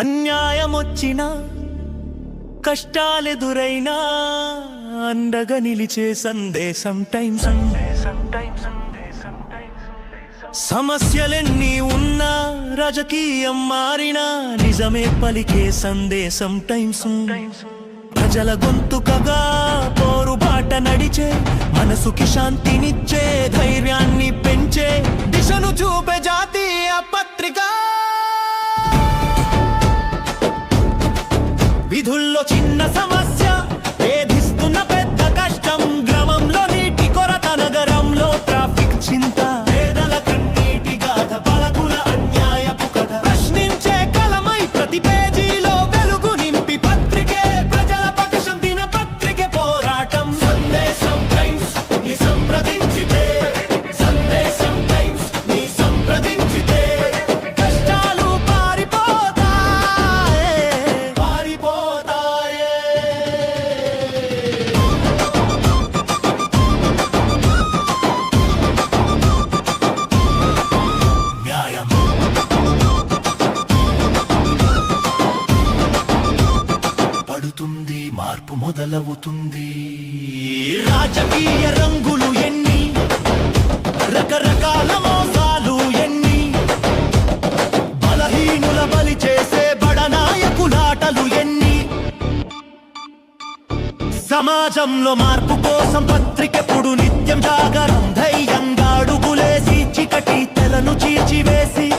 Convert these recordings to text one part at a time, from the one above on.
అన్యాయమొచ్చినా కష్టాలెదురైనా అండగా నిలిచే సందేశం టైం సమస్యలెన్ని ఉన్నా రాజకీయం మారినా నిజమే పలికే సందేశం టైమ్స్ ప్రజల గొంతుకగా పోరుబాట నడిచే మనసుకి శాంతినిచ్చే ధైర్యాన్ని పెంచే దిశను చూపే జాతి చిన్న సమా మార్పు మొదలవుతుంది. రాజకీయ రంగులు ఎన్ని? రకరకాల మోసాలు ఎన్ని? బలహీనుల బలి చేసే బడనాయకులాటలు ఎన్ని? సమాజంలో మార్పు కోసం పత్రికెప్పుడు నిత్యం జాగరం ధైర్యంగా అడుగులేసి చికటి తెలను చీల్చివేసి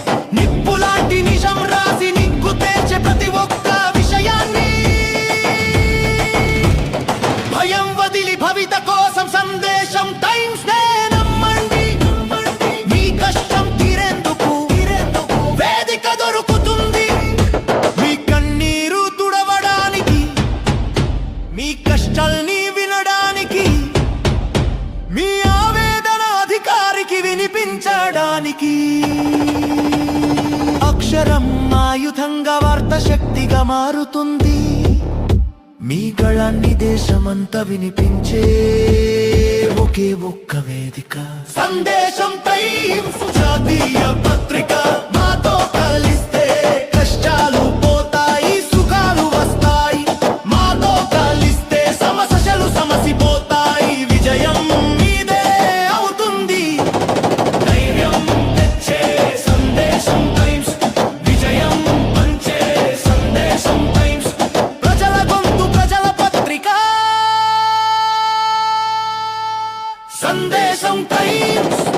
దొరుకుతుంది మీ కన్నీరు తుడవడానికి మీ కష్టాల్ని వినడానికి మీ ఆవేదన అధికారికి వినిపించడానికి. అక్షరం ఆయుధంగా వార్త శక్తిగా మారుతుంది. మీ గళాన్ని దేశమంతా వినిపించే ఒకే ఒక్క వేదిక. సందేశం టైమ్స్ జాతీయ Junta